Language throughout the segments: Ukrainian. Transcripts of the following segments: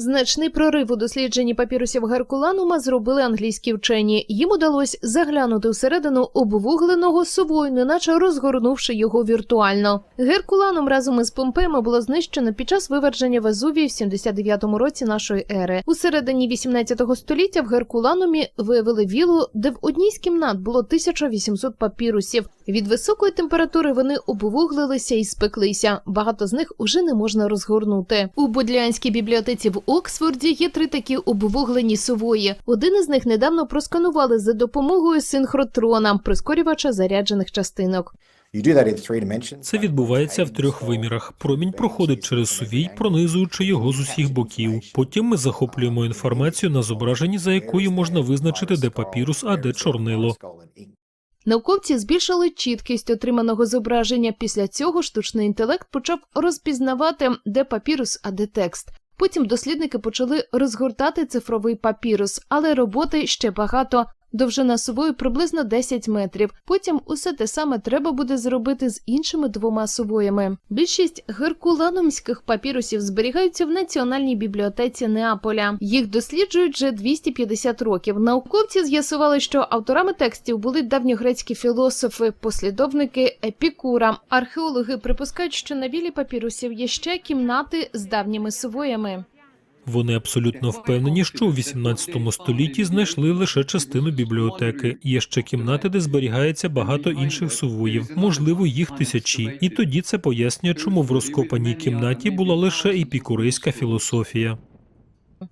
Значний прорив у дослідженні папірусів Геркуланума зробили англійські вчені. Їм удалось заглянути всередину обвугленого совою, неначе розгорнувши його віртуально. Геркуланум разом із Помпеями було знищено під час виверження Везувії в 79-му році нашої ери. У середині 18 століття в Геркуланумі виявили вілу, де в одній з кімнат було 1800 папірусів. Від високої температури вони обвуглилися і спеклися. Багато з них уже не можна розгорнути. У Бодлянській бібліотеці в Оксфорді є три такі обвуглені сової. Один із них недавно просканували за допомогою синхротрона, прискорювача заряджених частинок. Це відбувається в трьох вимірах. Промінь проходить через сувій, пронизуючи його з усіх боків. Потім ми захоплюємо інформацію на зображенні, за якою можна визначити, де папірус, а де чорнило. Науковці збільшили чіткість отриманого зображення. Після цього штучний інтелект почав розпізнавати, де папірус, а де текст. Потім дослідники почали розгортати цифровий папірус, але роботи ще багато. Довжина сувої приблизно 10 метрів. Потім усе те саме треба буде зробити з іншими двома сувоями. Більшість геркуланумських папірусів зберігаються в національній бібліотеці Неаполя. Їх досліджують вже 250 років. Науковці з'ясували, що авторами текстів були давньогрецькі філософи, послідовники Епікура. Археологи припускають, що на вілі папірусів є ще кімнати з давніми сувоями. Вони абсолютно впевнені, що у 18 столітті знайшли лише частину бібліотеки. Є ще кімнати, де зберігається багато інших сувоїв, можливо, їх тисячі. І тоді це пояснює, чому в розкопаній кімнаті була лише епікурейська філософія.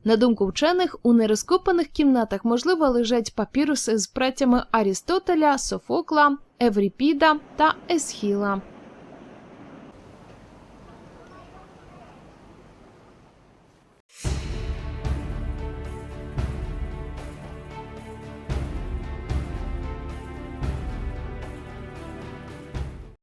На думку вчених, у нерозкопаних кімнатах можливо лежать папіруси з працями Арістотеля, Софокла, Евріпіда та Есхіла.